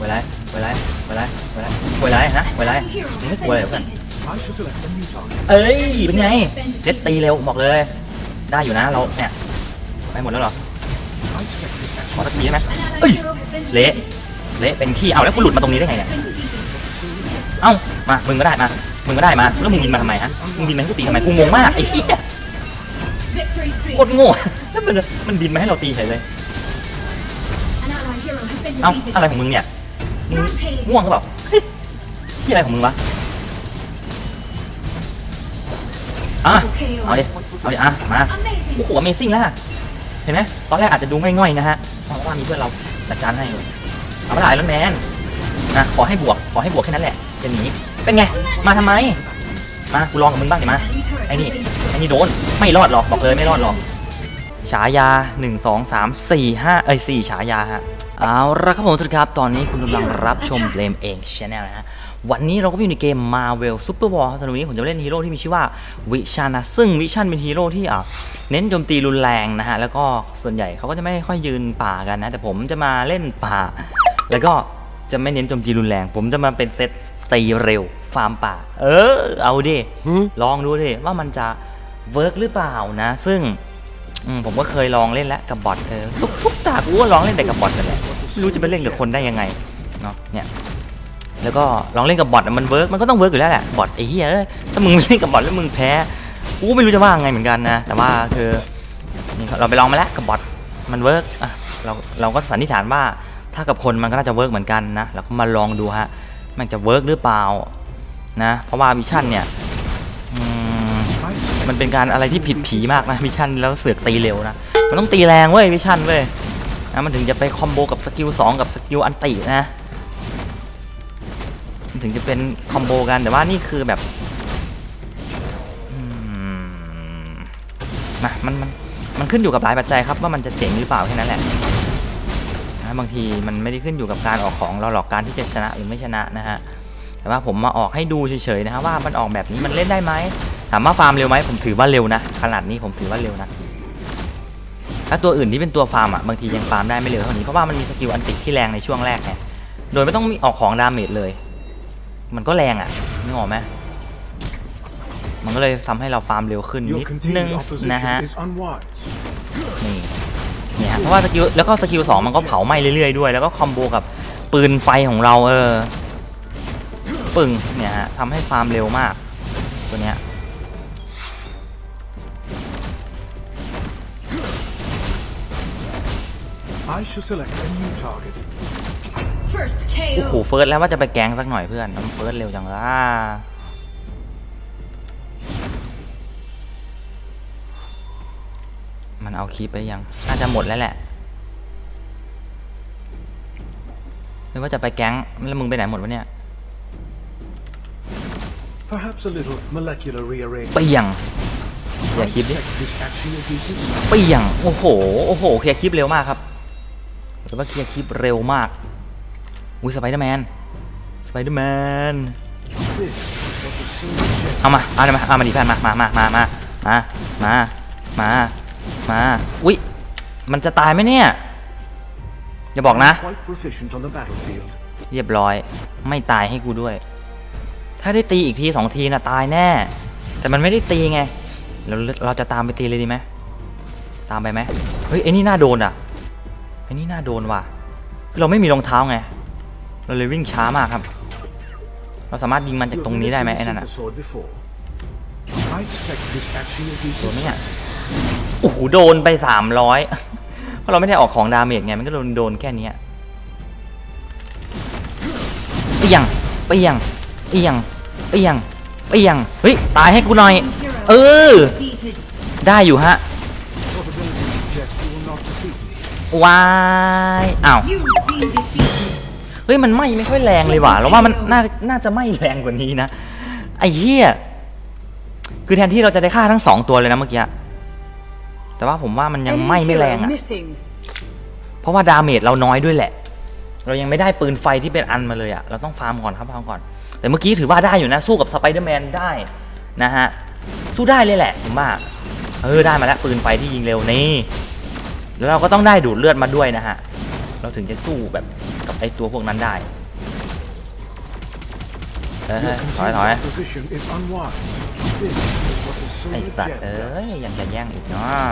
ไว้ไรไว้ไรไว้ไรไว้ไรไว้ไรนะไว้ไรมึงไม่กลัวเลยเพื่อนเอ้ยเป็นไงเจ็ดตีเร็วบอกเลย ได้อยู่นะเราเนี่ยไปหมดแล้วเหรอขอสักทีได้ไหมเอ้ยเละเละเป็นขี้เอาแล้วกูหลุดมาตรงนี้ได้ไงเนี่ยเอ้ามามึงก็ได้มามึงก็ได้มาแล้วมึงบินมาทำไมฮะมึงบินมาให้กูตีทำไมกูงงมากไอ้เหี้ยโคตรโง่แล้วมันมันบินมาให้เราตีเฉยเลยเอ้าอะไรของมึงเนี่ย มึงง่วงหรือเปล่าเฮ้ยที่อะไรของมึงวะอะเอาดิเอาดิอะมาโอ้โห Amazing แล้วเห็นไหมตอนแรกอาจจะดูง่อยๆนะฮะเพราะว่ามีเพื่อนเราจัดการให้เลยเอาไปถ่ายแล้วแมนนะขอให้บวกขอให้บวกแค่นั้นแหละจะหนีเป็นไง มาทำไมมากูลองกับมึงบ้างดิมาไอ้นี่ไอ้นี่โดนไม่รอดหรอกบอกเลยไม่รอดหรอกฉายา 1 2 3 4 5เอ้ย4ฉายาฮะ เอาละครับผมสวัสดีครับ ตอนนี้คุณกำลังรับชมเ a มเองช n แนลนะฮะ วันนี้เราก็อยู่ในเกม Marvel Super War สำหรับวันนี้ผมจะเล่นฮีโร่ที่มีชื่อว่าวิชันนะ ซึ่งวิชันเป็นฮีโร่ที่อะเน้นโจมตีรุนแรงนะฮะ แล้วก็ส่วนใหญ่เขาก็จะไม่ค่อยยืนป่ากันนะ แต่ผมจะมาเล่นป่า แล้วก็จะไม่เน้นโจมตีรุนแรง ผมจะมาเป็นเซตตีเร็วฟาร์มป่า เออ เอาดิ ลองดูดิว่ามันจะเวิร์กหรือเปล่านะ ซึ่ง อืมผมก็เคยลองเล่นแล้วกับบอทเออทุกทุกตากูก็ลองเล่นแต่กับบอทกันแหละไม่รู้จะไปเล่นกับคนได้ยังไงเนาะเนี่ยแล้วก็ลองเล่นกับบอทมันเวิร์กมันก็ต้องเวิร์กอยู่แล้วแหละบอทไอ้เหี้ยเอ้ยถ้ามึงเล่นกับบอทแล้วมึงแพ้กูไม่รู้จะว่าไงเหมือนกันนะแต่ว่าคือนี่เราไปลองมาแล้วกับบอทมันเวิร์กอะเราเราก็สันนิษฐานว่าถ้ากับคนมันก็น่าจะเวิร์กเหมือนกันนะเราก็มาลองดูฮะมันจะเวิร์กหรือเปล่านะเพราะว่าวิชั่นเนี่ย มันเป็นการอะไรที่ผิดผีมากนะวิชั่นแล้วเสือกตีเร็วนะ มันต้องตีแรงเว้ยวิชั่นเว้ยนะมันถึงจะไปคอมโบกับสกิล2กับสกิลอันตินะมันถึงจะเป็นคอมโบกันแต่ว่านี่คือแบบอืมนะมันมันมันขึ้นอยู่กับหลายปัจจัยครับว่ามันจะเจ๋งหรือเปล่าแค่นั้นแหละนะบางทีมันไม่ได้ขึ้นอยู่กับการออกของเราหรอกการที่จะชนะหรือไม่ชนะนะฮะแต่ว่าผมมาออกให้ดูเฉยๆนะฮะว่ามันออกแบบนี้มันเล่นได้ไหม ถามว่าฟาร์มเร็วไหมผมถือว่าเร็วนะขนาดนี้ผมถือว่าเร็วนะถ้าตัวอื่นที่เป็นตัวฟาร์มอะบางทียังฟาร์มได้ไม่เร็วเท่านี้เพราะว่ามันมีสกิลอันติที่แรงในช่วงแรกไงโดยไม่ต้องมีออกของดาเมจเลย มันก็แรงอะนึกออกไหมมันก็เลยทำให้เราฟาร์มเร็วขึ้น your นิดนึง continued นะฮะ opposition is unwise. นี่เนี่ยฮะเพราะว่าสกิลแล้วก็สกิลสองมันก็เผาไหม้เรื่อยๆด้วย แล้วก็คอมโบกับปืนไฟของเราเออปึ้งเนี่ยฮะทำให้ฟาร์มเร็วมากตัวเนี้ย I shall select a new target. โอ้โหเฟิร์สแล้วว่าจะไปแกงสักหน่อยเพื่อนน้ำเฟิร์สเร็วจังล่ะมันเอาคีปไปยัง น่าจะหมดแล้วแหละไม่ว่าจะไปแก๊งแล้วมึงไปไหนหมดวะเนี่ย Perhaps a little molecular เป rearrangement. ลี่ยง I อย่าคลิปดิ expect this action will be decisive. เปลี่ยงโอ้โห โอ้โห เคลียร์คลิปเร็วมากครับ หรือว่าเคลียร์คลิปเร็วมาก อุ้ยสไปเดอร์แมน สไปเดอร์แมน เอามา เอาเมาเอามาดิแฟนมา มา มา มา มา มา มา มา มา อุ๊ยมันจะตายไหมเนี่ย อย่าบอกนะ เรียบร้อย ไม่ตายให้กูด้วย ถ้าได้ตีอีกทีสองทีนะตายแน่ แต่มันไม่ได้ตีไงเราเราจะตามไปตีเลยดีไหม ตามไปไหม เฮ้ยไอ้นี่น่าโดนอะ อ้นี่น่าโดนว่ะเราไม่มีรองเท้าไง เราเลยวิ่งช้ามากครับ เราสามารถยิงมันจากตรงนี้ได้ไหมไอ้นั่นอะโดนไหมเนี่ยโอ้โหโดนไปสามร้อยเพราะเราไม่ได้ออกของดาเมจไงมันก็โดนโดนแค่นี้เปียงเปียงเปียงเปียงเปียงเฮ้ยตายให้กูหน่อย เออ ได้อยู่ฮะ วายอ้าวเฮ้ยมันไหม้ไม่ค่อยแรงเลยว่ะเราว่ามันน่าน่าจะไหม้แรงกว่านี้นะไอ้เหี้ยคือแทนที่เราจะได้ฆ่าทั้งสองตัวเลยนะเมื่อกี้แต่ว่าผมว่ามันยังไหม้ไม่แรงอะเพราะว่าดาเมจเราน้อยด้วยแหละ เรายังไม่ได้ปืนไฟที่เป็นอันมาเลยอะเราต้องฟาร์มก่อนครับฟาร์มก่อน แต่เมื่อกี้ถือว่าได้อยู่นะสู้กับสไปเดอร์แมนได้นะฮะสู้ได้เลยแหละผมว่าเออได้มาแล้วปืนไฟที่ยิงเร็วนี่ แล้วเราก็ต้องได้ดูดเลือดมาด้วยนะฮะ เราถึงจะสู้แบบกับไอตัวพวกนั้นได้เออถอยถอยไอ Silver สัตว์เอ้ยยังจะแย่งอีกเนาะ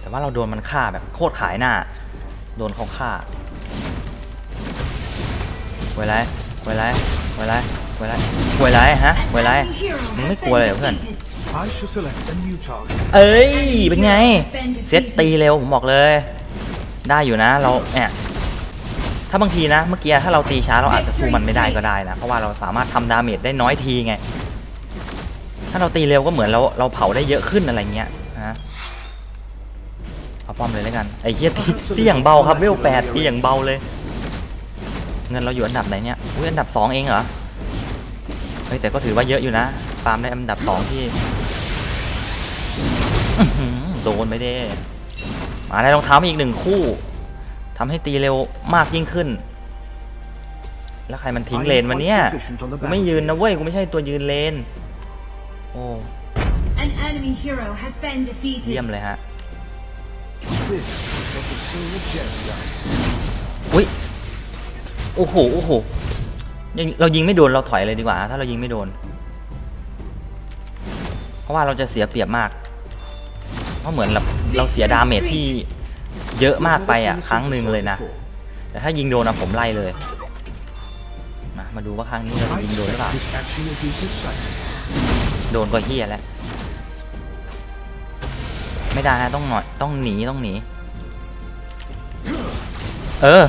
แต่ว่าเราโดนมันฆ่าแบบโคตรขายหน้า โดนเขาฆ่าเวลาเวลาเวลา วลาเวลาฮะเวลามึงไม่กลัวเลยเหรอเพื่อน เอ้ย เป็นไง เซตตีเร็วผมบอกเลย ได้อยู่นะเราเนี่ยถ้าบางทีนะ เมื่อกี้ถ้าเราตีช้าเราอาจจะสู้มันไม่ได้ก็ได้นะ เพราะว่าเราสามารถทำดาเมจได้น้อยทีไง ถ้าเราตีเร็วก็เหมือนเราเราเผาได้เยอะขึ้นอะไรเงี้ยนะเอาป้อมเลยแล้วกัน ไอ้เหี้ยที่ที่อย่างเบาครับเวลแปดที่อย่างเบาเลย เงินเราอยู่อันดับไหนเนี่ยอุ้ยอันดับสองเองเหรอ ฮ้ยแต่ก็ถือว่าเยอะอยู่นะฟาร์มได้อันดับสองที่อื้อหือโดนไปเด้มาได้รองเท้ามาอีกหนึ่งคู่ทำให้ตีเร็วมากยิ่งขึ้น แล้วใครมันทิ้งเลนมาเนี่ยกูไม่ยืนนะเว้ยกูไม่ใช่ตัวยืนเลนโอ้ An enemy hero has been defeated. เยี่ยมเลยฮะ This is what the Silver Gem does. อุ้ยโอ้โหโอ้โห ยังเรายิงไม่โดนเราถอยเลยดีกว่า ถ้าเรายิงไม่โดน เพราะว่าเราจะเสียเปรียบมาก เพราะเหมือนเราเราเสียดาเมจที่เยอะมากไปอะ ครั้งหนึ่งเลยนะ แต่ถ้ายิงโดนนะผมไล่เลย มามาดูว่าครั้งนี้เราจะยิงโดนหรือเปล่า โดนก็เฮียแล้ว ไม่ได้นะต้องหน่อยต้องหนีต้องหนี เออ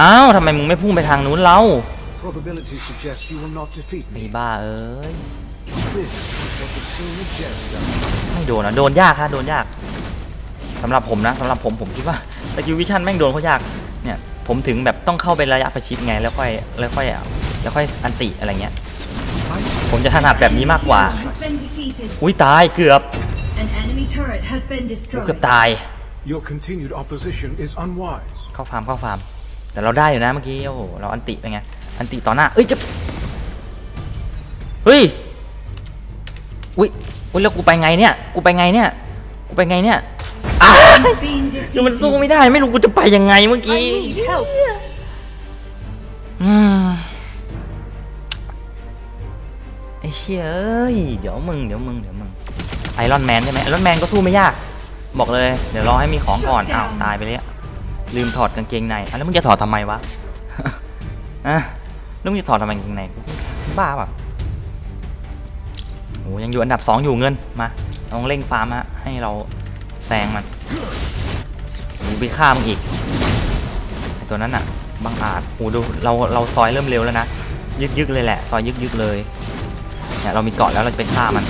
อ้าวทำไมมึงไม่พุ่งไปทางนู้นเรา Probability suggests you will not defeat ไอ้ me. บ้าเอ้ย This is what the Silver Gem does. ไม่โดนอะ โดนยากฮะโดนยากสำหรับผมนะสำหรับผมผมคิดว่าสกิลวิชั่นแม่งโดนเขายากเนี่ยผมถึงแบบต้องเข้าไประยะประชิดไงแล้วค่อยแล้วค่อยอะแล้วค่อยอันติอะไรเงี้ย I ผมจะถนัดแบบนี้มากกว่า Hero has been defeated. อุ้ยตายเกือบ An enemy turret has been เกื destroyed. อบตาย Your continued opposition is unwise. เข้าฟาร์มเข้าฟาร์มแต่เราได้อยู่นะเมื่อกี้โอ้โหเราอันติไปไง อันติต่อหน้า เอ้ยจะเฮ้ย อุ้ยอุ้ยแล้วกูไปไงเนี่ย กูไปไงเนี่ย กูไปไงเนี่ยอ้า Being คือมัน defeated. สู้ไม่ได้ ไม่รู้กูจะไปยังไงเมื่อ I กี้ need help. อืมไอ้เชี่ยเอ้ย เดี๋ยวมึง เดี๋ยวมึง เดี๋ยวมึง ไอรอนแมนใช่ไหมไอรอนแมนก็สู้ไม่ยาก บอกเลย เดี๋ยวรอให้มีของก่อน อ้าว ตายไปเลยอะลืมถอดกางเกงในอะแล้วมึงจะถอดทำไมวะอะ แล้วมึงจะถอดทำไมกางเกงในบ้าเปล่ะโอ้ยังอยู่อันดับสองอยู่เงินมาลองเร่งฟาร์มฮะให้เราแซงมันหรือไปฆ่ามึงอีกไอ้ตัวนั้นอะบังอาจโอ้ดูเราเราซอยเริ่มเร็วแล้วนะยึกยึกๆเลยแหละซอยยึกยึกๆเลยเนี่ยเรามีเกาะแล้วเราจะไปฆ่ามัน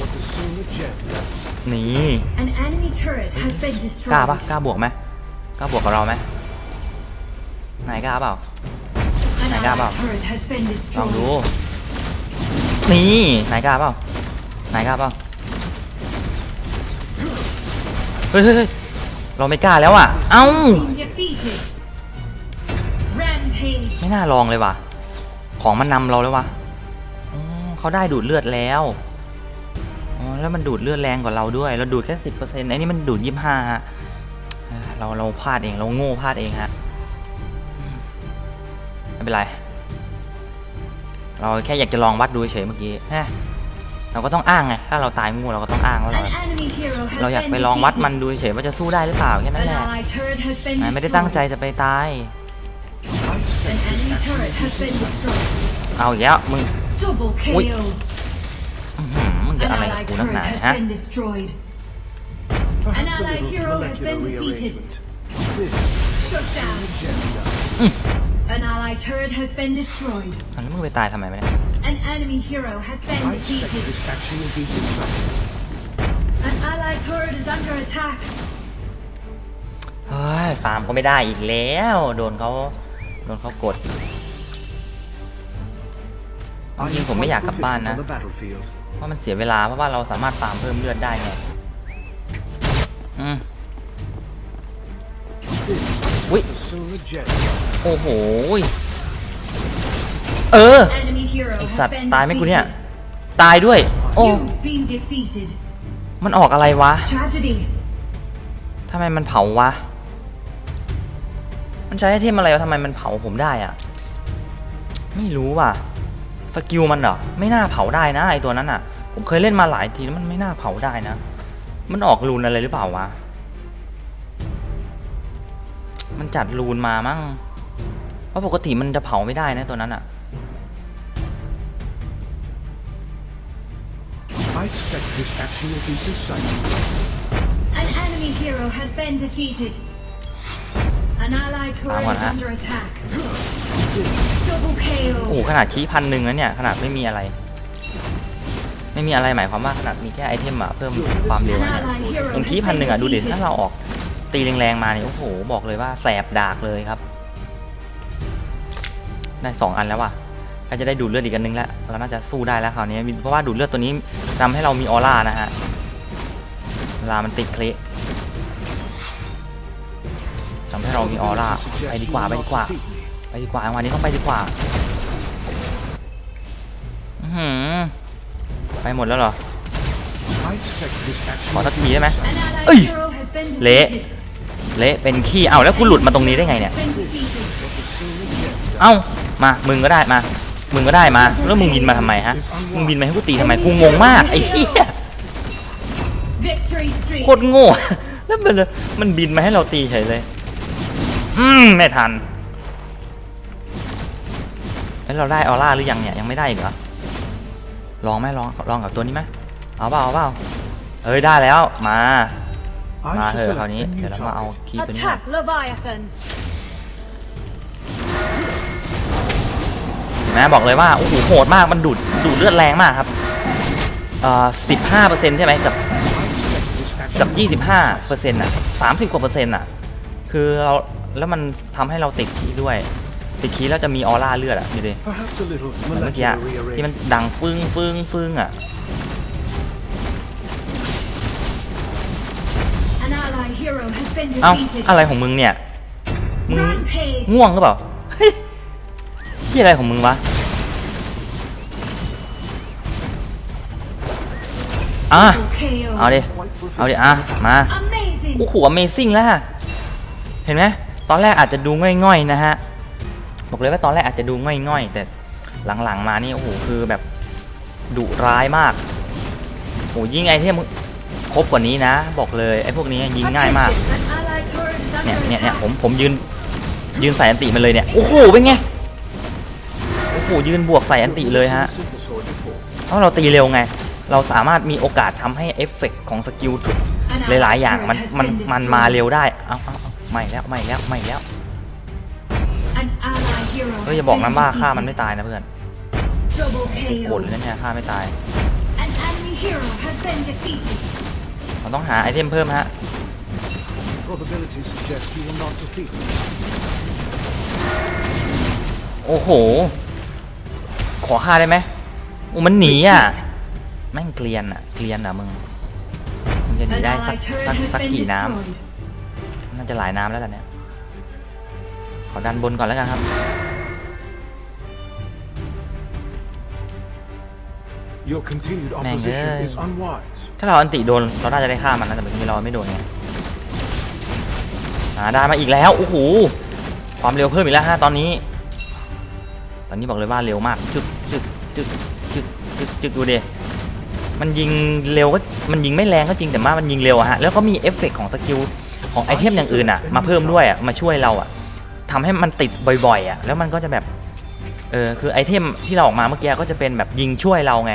What the Silver Gem does. นี่ An enemy turret has been กล้าปะ destroyed. กล้าบวกไหมกล้าบวกกับเราไหมไหนกล้าเปล่า An Này ra bảo. allied turret has been ลองดูนี่ไหนกล้าเปล่าไหนกล้าเปล่าเฮ้ยเฮ้ยเราไม่กล้าแล้วอะ เอ้า ไม่น่าลองเลยว่ะ ของมันนำเราแล้ววะเขาได้ดูดเลือดแล้วแล้วมันดูดเลือดแรงกว่าเราด้วย เราดูดแค่สิบเปอร์เซ็นต์ไอ้นี่มันดูดยี่ห้าฮะ เราเราพลาดเอง เราโง่พลาดเองฮะ เป็นไร เราแค่อยากจะลองวัดดูเฉยๆเมื่อกี้ฮะเราก็ต้องอ้างไง ถ้าเราตายงูเราก็ต้องอ้างว่าเรา An enemy hero has เราอยาก been ไปลองวัด defeated. มันดูเฉยๆว่าจะสู้ได้หรือเปล่าแค่นั้น An แหละ allied turret has been อะไม่ได้ตั้งใจ destroyed. จะไปตาย I An expect this enemy action turret will has be been decisive. destroyed. เอาอีกแล้วมึง Double Ui. KO. อื้อหือมึงจะ An อะไรกับ allied กูนัก turret หนา has ฮะ been destroyed. Perhaps An a allied little hero has molecular been defeated. rearrangement. This Shut down. gem does. An allied turret has been destroyed. อะแล้วมึงไปตายทำไมไม่ได้ An enemy hero has been I expect defeated. this action will be decisive. An allied turret is under attack. เฮ้ยฟาร์มก็ไม่ได้อีกแล้ว โดนเขาโดนเขากด I จริง am ๆผมไม่อยาก quite กลับบ้าน proficient นะ on the battlefield. เพราะมันเสียเวลาเพราะว่าเราสามารถฟาร์มเพิ่มเลือดได้ไง อืม This Ui. is the silver gem does. โอ้โหยเออ Enemy hero ไอ has สัตว์ been ตายไหมกูเนี่ย defeated. ตายด้วย โอ้ You've been defeated. มันออกอะไรวะ Tragedy. ทำไมมันเผาวะ มันใช้ไอเทมอะไรวะทำไมมันเผาผมได้อะไม่รู้ว่ะสกิลมันเหรอไม่น่าเผาได้นะไอตัวนั้นอะผมเคยเล่นมาหลายทีแล้วมันไม่น่าเผาได้นะ มันออกรูนอะไรหรือเปล่าวะ มันจัดรูนมามั้งเพราะปกติมันจะเผาไม่ได้นะตัวนั้นอะ I expect this action will be decisive. An enemy hero has been defeated. An allied turret Tama is na. under attack. Double โอ้โห KO. ขนาดคีพันหนึ่งแล้วเนี่ย ขนาดไม่มีอะไร ไม่มีอะไรหมายความว่าขนาดมีแค่ไอเทมอะเพิ่มความเร็ว An อะเนี่ย allied hero ตรง has คีพันหนึ่ง been อะดูดิ defeated. ถ้าเราออก ตีแรงๆมาเนี่ยโอ้โห บอกเลยว่าแสบดากเลยครับ ได้สองอันแล้วว่ะก็จะได้ดูดเลือดอีกอันนึงแล้วเราน่าจะสู้ได้แล้วคราวนี้เพราะว่าดูดเลือดตัวนี้ทำให้เรามีออร่านะฮะเวลามันติดเคละทำให้เรามีออร่าไปดีกว่าไปดีกว่า ไปดีกว่าวันนี้ต้องไปดีกว่าอื้อหือไปหมดแล้วเหรอขอสักทีได้ไหม An allied Ui. hero has been เละ เละเป็นขี้เอ้าแล้วกูหลุดมาตรงนี้ได้ไงเนี่ย Been defeated. เอ้ามา มึงก็ได้มา มึงก็ได้มา แล้วมึงบินมาทำไมฮะ มึงบินมาให้กูตีทำไม กูงงมากไอ้เหี้ย Victory streak. โคตรโง่ แล้วมันเลยมันบินมาให้เราตีเฉยเลย อืมไม่ทัน แล้วเราได้ออร่าหรือยังเนี่ยยังไม่ได้อีกเหรอ ลองไหมลองลองกับตัวนี้ไหมเอาเปล่าเอาเปล่าเอ้ยได้แล้วมา มา I เถ shall อะคราว select นี้ a new เดี๋ยวเรามาเอา target. คีย์ตัวนี้ก่อน Attack Leviathan. เห็นไหมบอกเลยว่าโอ้โหโหดมากมันดูดดูดเลือดแรงมากครับเอ่อสิบห้าเปอร์เซ็นต์ใช่ไหมกับ I expect this action กับ will be 25เปอร์เซ็นต์อะ30กว่าเปอร์เซ็นต์อะคือเราแล้วมันทำให้เราติดคีย์ด้วย ติดคีย์แล้วจะมีออร่าเลือดอะดูดิ Perhaps a little เหมือนเมื่อกี้อะ molecular ที่มัน rearrangement. ดังฟึ้งฟึ้งฟึ้งอะ เอ้า defeated. อะไรของมึงเนี่ย มึง Rampage. ง่วงหรือเปล่าเฮ้ยที่อะไรของมึงวะอะ Double KO. เอาดิ เอาดิ อะ มา Amazing. โอ้โห Amazing แล้วอะเห็นไหมตอนแรกอาจจะดูง่อยๆนะฮะ บอกเลยว่าตอนแรกอาจจะดูง่อยๆ แต่หลังๆมานี่โอ้โห คือแบบดุร้ายมากโอ้โหยิ่งไอเทม ครบกว่านี้นะ บอกเลยไอ้พวกนี้ยิงง่ายมากเนี่ยเนี่ยเนี่ยผมผมยืนยืนใส่อันติมันเลยเนี่ยโอ้โหเป็นไงโอ้โหยืนบวกใส่อันติเลยฮะเพราะเราตีเร็วไง เราสามารถมีโอกาสทำให้เอฟเฟกต์ของสกิลทุกหลายๆอย่างมันมันมันมาเร็วได้เอาเอาเอาไม่แล้วไม่แล้วไม่แล้วเฮ้ยอย่าบอกนะว่าฆ่ามันไม่ตายนะเพื่อนโกรธเลยนะเนี่ยฆ่าไม่ตาย เราต้องหาไอเทมเพิ่มฮะ Probability suggests you will not defeat me. โอ้โห ขอฆ่าได้ไหมโอ้มันหนีอะ แม่งเกลียนอะ เกลียนอะมึง มึงจะหนี An ได้สัก allied turret สัก has สัก been กี่น้ destroyed. ำน่าจะหลายน้ำแล้วล่ะเนี่ย ขอดันบนก่อนแล้วกันครับ Your continued Man, opposition yeah. is unwise. ถ้าเราอันติโดนเราน่าจะได้ฆ่ามันนะแต่เมื่อกี้เราไม่โดนไงอ่าได้มาอีกแล้วโอ้โหความเร็วเพิ่มอีกแล้วฮะตอนนี้ ตอนนี้บอกเลยว่าเร็วมากจึกจึกจึกจึกจึกจึกดูดิมันยิงเร็วก็มันยิงไม่แรงก็จริงแต่ว่ามันยิงเร็วอะฮะแล้วก็มีเอฟเฟกต์ของสกิลของไอเทมอย่างอื่นอะมาเพิ่มด้วยอะมาช่วยเราอะทำให้มันติดบ่อยๆอะแล้วมันก็จะแบบเออคือไอเทมที่เราออกมาเมื่อกี้ก็จะเป็นแบบยิงช่วยเราไง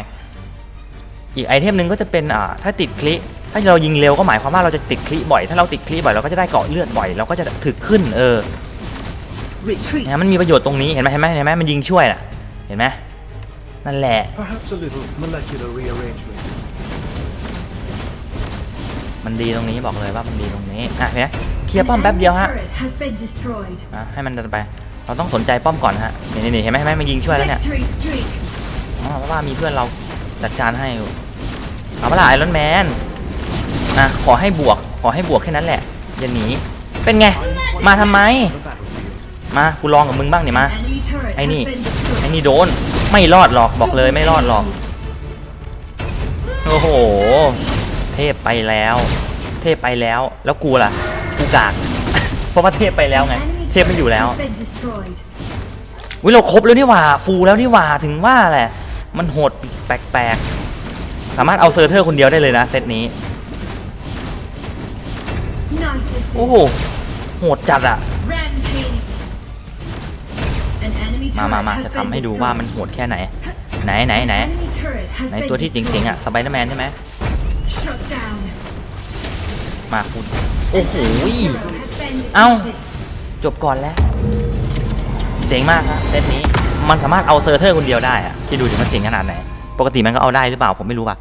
อีกไอเทมหนึ่งก็จะเป็นอ่าถ้าติดคลิถ้าเรายิงเร็วก็หมายความว่าเราจะติดคลิบ่อย ถ้าเราติดคลิบ่อยเราก็จะได้เกาะเลือดบ่อยเราก็จะถึกขึ้นเออ Retreat. เนี่ยมันมีประโยชน์ตรงนี้เห็นไหมเห็นไหมเห็นไหมมันยิงช่วยน่ะเห็นไหมนั่นแหละ Perhaps a little molecular rearrangement. มันดีตรงนี้บอกเลยว่ามันดีตรงนี้อะเห็นไหมเคลียร์ป้อมแป๊บเดียวฮะ An enemy turret has been destroyed. อะให้มันเดินไปเราต้องสนใจป้อมก่อนฮะนี่นี่นี่เห็นไหมเห็นไหมมันยิงช่วยแล้วเนี่ย Victory streak. อ๋อเพราะว่ามีเพื่อนเรา จัดการให้ เอาเปะล่าไอรอนแมนอะขอให้บวก ขอให้บวกแค่นั้นแหละ อย่าหนี เป็นไง มาทำไม มากูลองกับมึงบ้างเนี่ยมา ไอ้นี่ ไอ้นี่โดน ไม่รอดหรอก บอกเลยไม่รอดหรอก โอ้โห เทพไปแล้ว เทพไปแล้ว แล้วกูล่ะ กูกาก เพราะว่าเทพไปแล้วไง เทพไม่อยู่แล้ววิเราครบแล้วนี่หว่า ฟูลแล้วนี่หว่า ถึงว่าแหละ มันโหดแปลกๆ สามารถเอาเซอร์เทอร์คนเดียวได้เลยนะเซตนี้ โอ้โห โหดจัดอะมามามาจะทำให้ดูว่ามันโหดแค่ไหน ไหนไหนไหน An enemy turret has ไหนตัวที่จริงๆอะสไปเดอร์แมนใช่ไหมมาคุณ โอ้โหเอ้า จบก่อนแล้ว เจ๋งมากครับเซตนี้ มันสามารถเอาเซอร์เทอร์คนเดียวได้อะที่ดูดิมันเจ๋งขนาดไหน ปกติมันก็เอาได้หรือเปล่าผมไม่รู้ว่ะ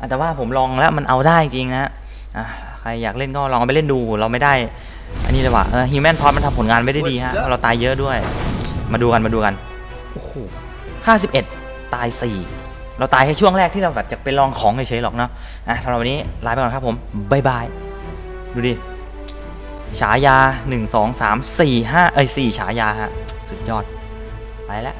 อะแต่ว่าผมลองแล้วมันเอาได้จริงนะอะใครอยากเล่นก็ลองเอาไปเล่นดูเราไม่ได้ อันนี้เลยว่ะเออฮิวแมนทอสมันทำผลงานไม่ได้ดีฮะเพราะเราตายเยอะด้วย มาดูกันมาดูกันโอ้โหห้าสิบเอ็ดตายสี่เราตายแค่ช่วงแรกที่เราแบบจะไปลองของเฉยๆหรอกเนาะอะสำหรับวันนี้ลาไปก่อนครับผมบายบายดูดิฉายา 1 2 3 4 5เอ้ย4ฉายาฮะ สุดยอด ไปแล้ว